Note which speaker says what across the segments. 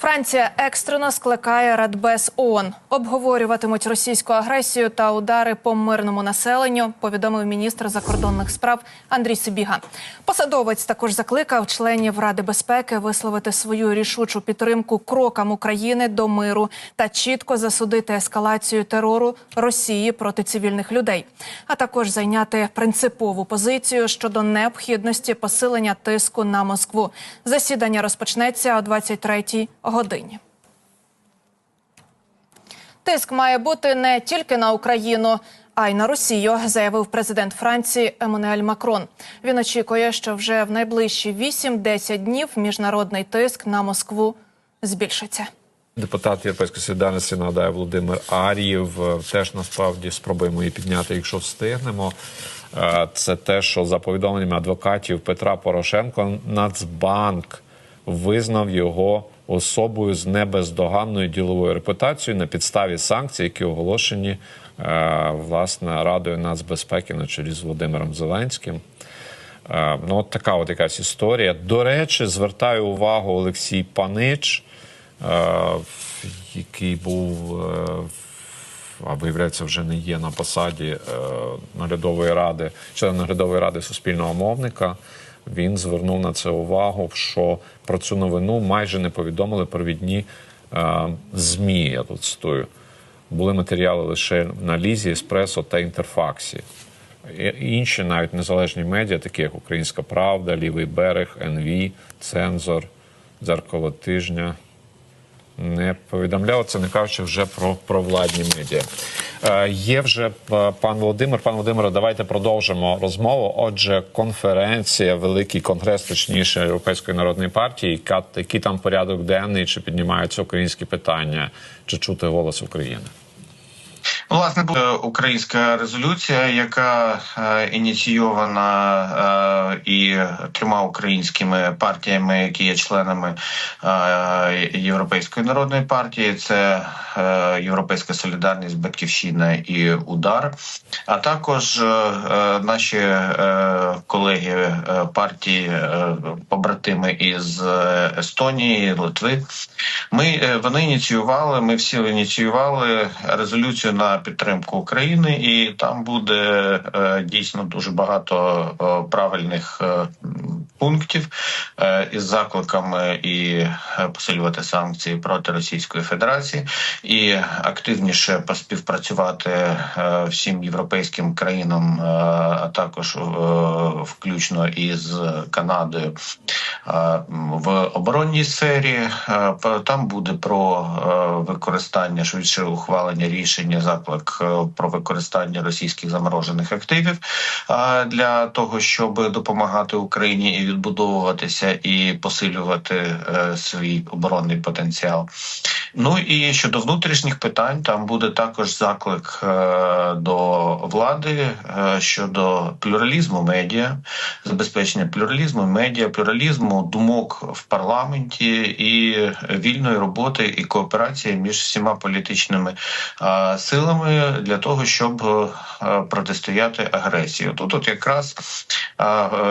Speaker 1: Франція екстрено скликає Радбез ООН. Обговорюватимуть російську агресію та удари по мирному населенню. Повідомив міністр закордонних справ Андрій Сибіга. Посадовець також закликав членів Ради безпеки висловити свою рішучу підтримку крокам України до миру та чітко засудити ескалацію терору Росії проти цивільних людей, а також зайняти принципову позицію щодо необхідності посилення тиску на Москву. Засідання розпочнеться о 23-й годині. Тиск має бути не тільки на Україну, а й на Росію, заявив президент Франції Еммануель Макрон. Він очікує, що вже в найближчі 8-10 днів міжнародний тиск на Москву збільшиться.
Speaker 2: Депутат Європейської солідарності нагадає Володимир Ар'єв. е, Теж насправді спробуємо її підняти, якщо встигнемо. Е, Це те, що за повідомленнями адвокатів Петра Порошенко, Нацбанк визнав його особою з небездоганною діловою репутацією на підставі санкцій, які оголошені е, власне Радою нацбезпеки на чолі з Володимиром Зеленським. Е, Ну, от така от якась історія. До речі, звертаю увагу Олексій Панич, е, який був, а виявляється, вже не є на посаді наглядової ради, член наглядової ради суспільного мовника. Він звернув на це увагу, що про цю новину майже не повідомили провідні е, ЗМІ. Я тут цитую. Були матеріали лише на Лізі, Еспресо та Інтерфаксі. Інші навіть незалежні медіа, такі як Українська Правда, Лівий берег, НВ, Цензор, Дзеркало тижня. Не повідомляв це, не кажучи вже про провладні медіа. Е, є вже е, пан Володимир. Пан Володимире, давайте продовжимо розмову. Отже, конференція, великий конгрес, точніше, Європейської народної партії. Яка, який там порядок денний, чи піднімаються українські питання, чи чути голос України?
Speaker 3: Власне, буде українська резолюція, яка е, ініційована е, і трьома українськими партіями, які є членами е, Європейської народної партії. Це Європейська солідарність, Батьківщина і Удар. А також наші колеги партії, побратими із Естонії, Литви. Ми вони ініціювали. Ми всі ініціювали резолюцію на підтримку України, і там буде е, дійсно дуже багато е, правильних е, пунктів із закликами і посилювати санкції проти Російської Федерації і активніше поспівпрацювати всім європейським країнам, а також включно із Канадою в оборонній сфері. Е, Там буде про е, використання швидше ухвалення рішення заклик е, про використання російських заморожених активів для того, щоб допомагати Україні і відбудовуватися і посилювати свій оборонний потенціал. Ну і щодо внутрішніх питань, там буде також заклик е, до влади е, щодо плюралізму медіа, забезпечення плюралізму медіа, плюралізму думок в парламенті і вільної роботи і кооперації між всіма політичними е, силами для того, щоб протистояти агресії. Тут от якраз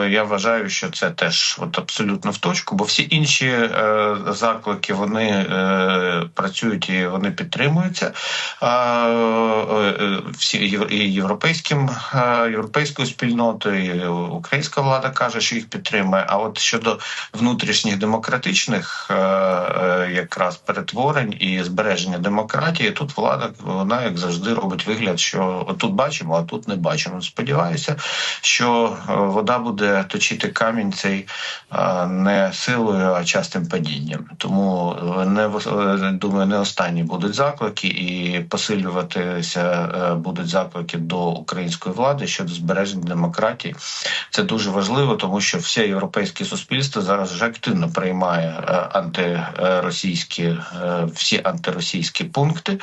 Speaker 3: я вважаю, що це теж от абсолютно в точку, бо всі інші е, заклики вони е, працюють і вони підтримуються. Е, е, всі і європейським е, європейською спільнотою, і українська влада каже, що їх підтримує. А от щодо внутрішніх демократичних е, е, якраз перетворень і збереження демократії, тут влада вона як завжди робить вигляд, що тут бачимо, а тут не бачимо. Сподіваюся, що е, вода буде точити камінь цей не силою, а частим падінням. Тому е, не е, думаю, не останні будуть заклики, і посилюватися е, будуть заклики до української влади щодо збереження демократії. Це дуже важливо, тому що все європейське суспільство зараз вже активно приймає антиросійські всі антиросійські пункти.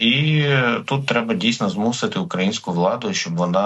Speaker 3: І тут треба дійсно змусити українську владу, щоб вона.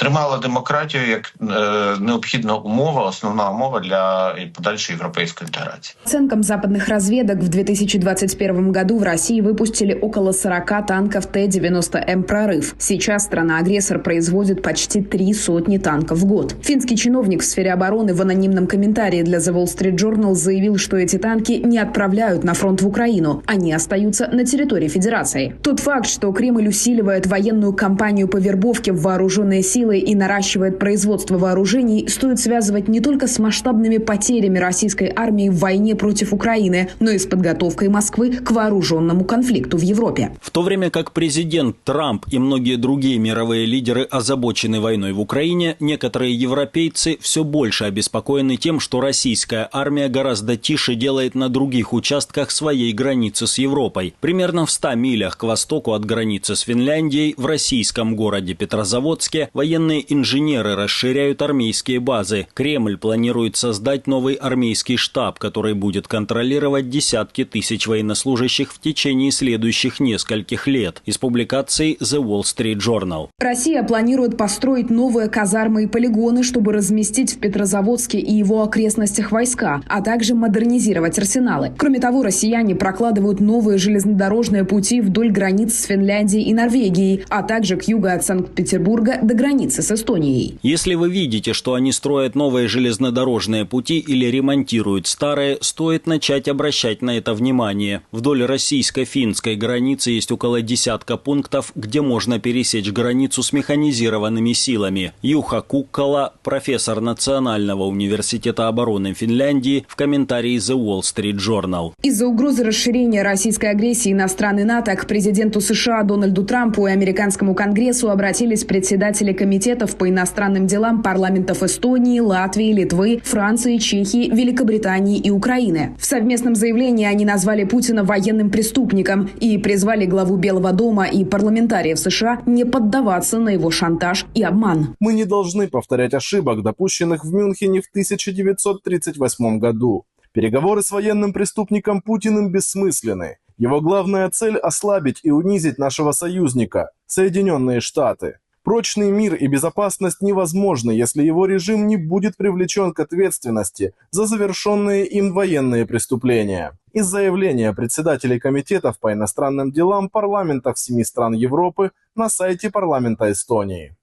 Speaker 3: е, тримала демократію як е, необхідна умова, основна умова для подальшої європейської інтеграції.
Speaker 4: По оценкам западных разведок, в 2021 году в России выпустили около 40 танков Т-90М «Прорыв». Сейчас страна-агрессор производит почти три сотни танков в год. Финский чиновник в сфере обороны в анонимном комментарии для The Wall Street Journal заявил, что эти танки не отправляют на фронт в Украину, они остаются на территории Федерации. Тот факт, что Кремль усиливает военную кампанию по вербовке в вооруженные силы и наращивает производство вооружений, стоит связывать не только с масштабными потерями российской армии в войне против Украины, но и с подготовкой Москвы к вооруженному конфликту в Европе.
Speaker 5: В то время как президент Трамп и многие другие мировые лидеры озабочены войной в Украине, некоторые европейцы все больше обеспокоены тем, что российская армия гораздо тише делает на других участках своей границы с Европой. Примерно в 100 милях к востоку от границы с Финляндией в российском городе Петрозаводске военные инженеры расширяют армейские базы. Кремль планирует создать новый армейский штаб, который будет контролировать десятки тысяч военнослужащих в течение следующих нескольких лет. Из публикаций The Wall Street Journal.
Speaker 4: Россия планирует построить новые казармы и полигоны, чтобы разместить в Петрозаводске и его окрестностях войска, а также модернизировать арсеналы. Кроме того, россияне прокладывают новые железнодорожные пути вдоль границ с Финляндией и Норвегией, а также к югу от Санкт-Петербурга до границы с Эстонией.
Speaker 5: Если вы видите, что они строят новые железнодорожные пути или ремонтируют старые, стоит начать обращать на это внимание. Вдоль российско-финской границы есть около десятка пунктов, где можно пересечь границу с механизированными силами. Юха Куккала, профессор Национального университета обороны Финляндии, в комментарии The Wall Street Journal.
Speaker 4: Из-за угрозы расширения российской агрессии на страны НАТО к президенту США Дональду Трампу и американскому конгрессу обратились председатели комитетов по иностранным делам парламентов Эстонии, Латвии, Литвы, Франции, Чехии, Великобритании и Украины. В совместном заявлении они назвали Путина военным преступником и призвали главу Белого дома и парламентариев США не поддаваться на его шантаж и обман.
Speaker 6: Мы не должны повторять ошибок, допущенных в Мюнхене в 1938 году. Переговоры с военным преступником Путиным бессмысленны. Его главная цель – ослабить и унизить нашего союзника – Соединенные Штаты. Прочный мир и безопасность невозможны, если его режим не будет привлечен к ответственности за завершенные им военные преступления. Из заявления председателей комитетов по иностранным делам парламентов семи стран Европы на сайте парламента Эстонии.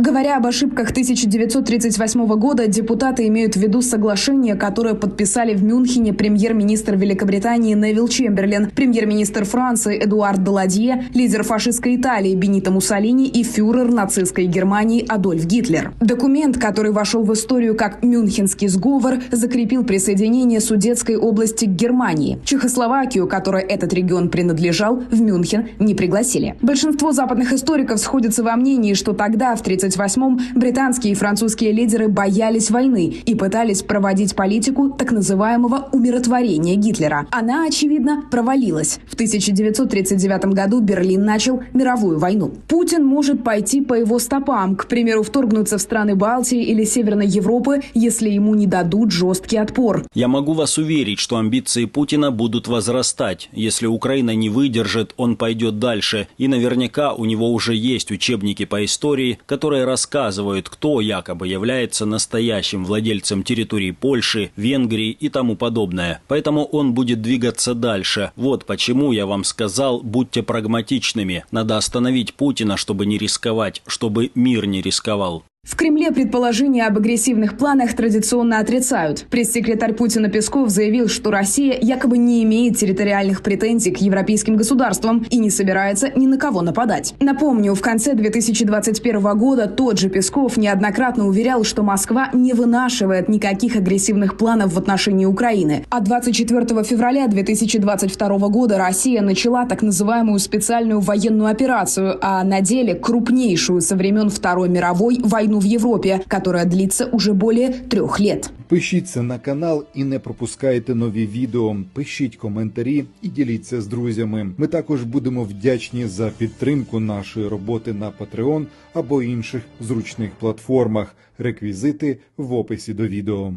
Speaker 4: Говоря об ошибках 1938 года, депутаты имеют в виду соглашение, которое подписали в Мюнхене премьер-министр Великобритании Невил Чемберлен, премьер-министр Франции Эдуард Даладье, лидер фашистской Италии Бенито Муссолини и фюрер нацистской Германии Адольф Гитлер. Документ, который вошел в историю как Мюнхенский сговор, закрепил присоединение Судетской области к Германии. Чехословакию, которой этот регион принадлежал, в Мюнхен не пригласили. Большинство западных историков сходятся во мнении, что тогда, в 1938-м, британские и французские лидеры боялись войны и пытались проводить политику так называемого умиротворения Гитлера. Она, очевидно, провалилась. В 1939 году Берлин начал мировую войну. Путин может пойти по его стопам, к примеру, вторгнуться в страны Балтии или Северной Европы, если ему не дадут жесткий отпор.
Speaker 5: Я могу вас уверить, что амбиции Путина будут возрастать. Если Украина не выдержит, он пойдет дальше. И наверняка у него уже есть учебники по истории, которые рассказывают, кто якобы является настоящим владельцем территории Польши, Венгрии и тому подобное. Поэтому он будет двигаться дальше. Вот почему я вам сказал, будьте прагматичными. Надо остановить Путина, чтобы не рисковать, чтобы мир не рисковал.
Speaker 4: В Кремле предположения об агрессивных планах традиционно отрицают. Пресс-секретарь Путина Песков заявил, что Россия якобы не имеет территориальных претензий к европейским государствам и не собирается ни на кого нападать. Напомню, в конце 2021 года тот же Песков неоднократно уверял, что Москва не вынашивает никаких агрессивных планов в отношении Украины. А 24 февраля 2022 года Россия начала так называемую специальную военную операцию, а на деле крупнейшую со времен Второй мировой войну в Європі, которая длится уже более трех лет.
Speaker 7: Пишіться на канал і не пропускайте нові відео. Пишіть коментарі і діліться з друзями. Ми також будемо вдячні за підтримку нашої роботи на Patreon або інших зручних платформах. Реквізити в описі до відео.